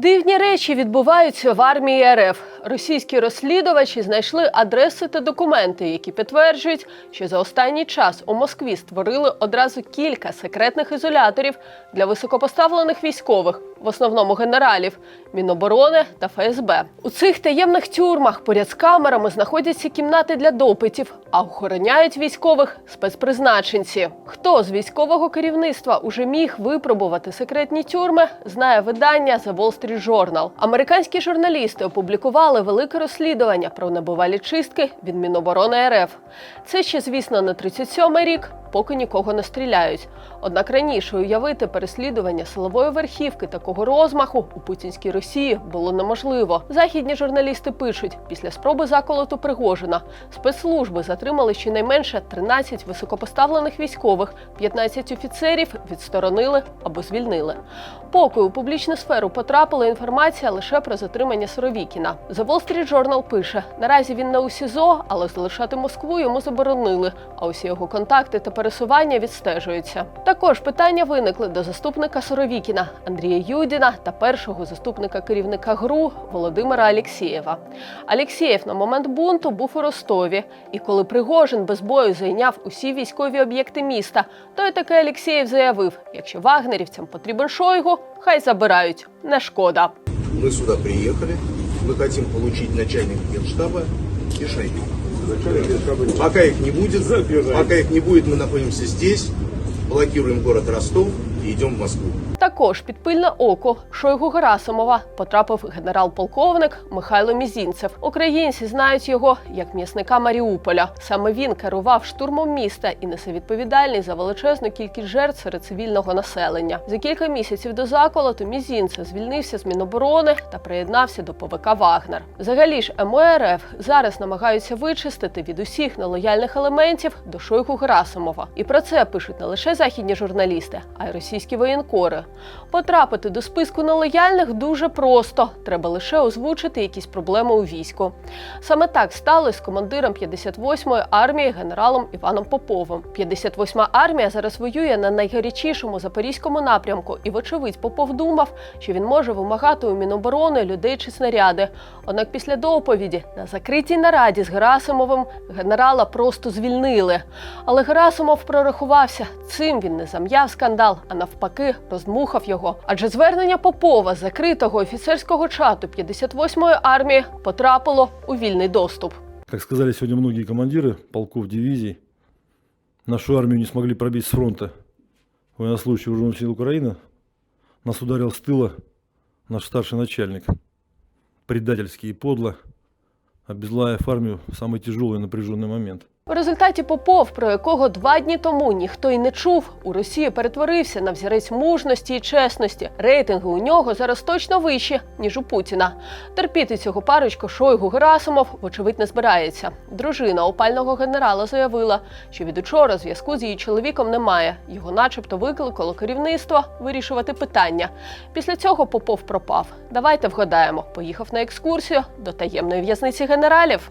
Дивні речі відбуваються в армії РФ. Російські розслідувачі знайшли адреси та документи, які підтверджують, що за останній час у Москві створили одразу кілька секретних ізоляторів для високопоставлених військових, в основному генералів, Міноборони та ФСБ. У цих таємних тюрмах поряд з камерами знаходяться кімнати для допитів, а охороняють військових спецпризначенці. Хто з військового керівництва уже міг випробувати секретні тюрми, знає видання The Wall Street Journal. Американські журналісти опублікували велике розслідування про небувалі чистки від Міноборони РФ. Це ще, звісно, не 37-й рік, поки нікого не стріляють. Однак раніше уявити переслідування силової верхівки такого розмаху у путінській Росії було неможливо. Західні журналісти пишуть, після спроби заколоту Пригожина спецслужби затримали щонайменше 13 високопоставлених військових, 15 офіцерів відсторонили або звільнили. Поки у публічну сферу потрапила інформація лише про затримання Суровікіна. The Wall Street Journal пише: наразі він не у СІЗО, але залишати Москву йому заборонили. А усі його контакти та пересування відстежуються. Також питання виникли до заступника Суровікіна Андрія Юдіна та першого заступника керівника ГРУ Володимира Алєксєєва. Алєксєєв на момент бунту був у Ростові, і коли Пригожин без бою зайняв усі військові об'єкти міста, то й таки Алєксєєв заявив: якщо вагнерівцям потрібен Шойгу, хай забирають, не шкода. Мы сюда приехали, мы хотим получить начальник генштаба и Шойгу. Пока их не будет, пока их не будет, мы находимся здесь, блокируем город Ростов и идем в Москву. Також під пильне око Шойгу Герасимова потрапив генерал-полковник Михайло Мізінцев. Українці знають його як м'ясника Маріуполя. Саме він керував штурмом міста і несе відповідальність за величезну кількість жертв серед цивільного населення. За кілька місяців до заколоту Мізінцев звільнився з Міноборони та приєднався до ПВК Вагнер. Взагалі ж МОРФ зараз намагаються вичистити від усіх нелояльних елементів до Шойгу Герасимова. І про це пишуть не лише західні журналісти, а й російські воєнкори. Потрапити до списку нелояльних дуже просто. Треба лише озвучити якісь проблеми у війську. Саме так сталося з командиром 58-ї армії генералом Іваном Поповим. 58-ма армія зараз воює на найгарячішому запорізькому напрямку, і, вочевидь, Попов думав, що він може вимагати у Міноборони людей чи снаряди. Однак після доповіді на закритій нараді з Герасимовим генерала просто звільнили. Але Герасимов прорахувався. Цим він не зам'яв скандал, а навпаки, роздмухав його. Адже звернення Попова з закритого офіцерського чату 58-ї армії потрапило у вільний доступ. Как сказали сегодня многие командиры полков дивизий, нашу армию не смогли пробить с фронта. Военнослужащий вооруженных сил Украины нас ударил с тыла наш старший начальник. Предательски и подло, обезглавив армию в самый тяжелый и напряженный момент. У результаті Попов, про якого два дні тому ніхто й не чув, у Росії перетворився на взірець мужності і чесності. Рейтинги у нього зараз точно вищі, ніж у Путіна. Терпіти цього парочку Шойгу Герасимов, вочевидь, не збирається. Дружина опального генерала заявила, що від учора зв'язку з її чоловіком немає. Його, начебто, викликало керівництво вирішувати питання. Після цього Попов пропав. Давайте вгадаємо. Поїхав на екскурсію до таємної в'язниці генералів.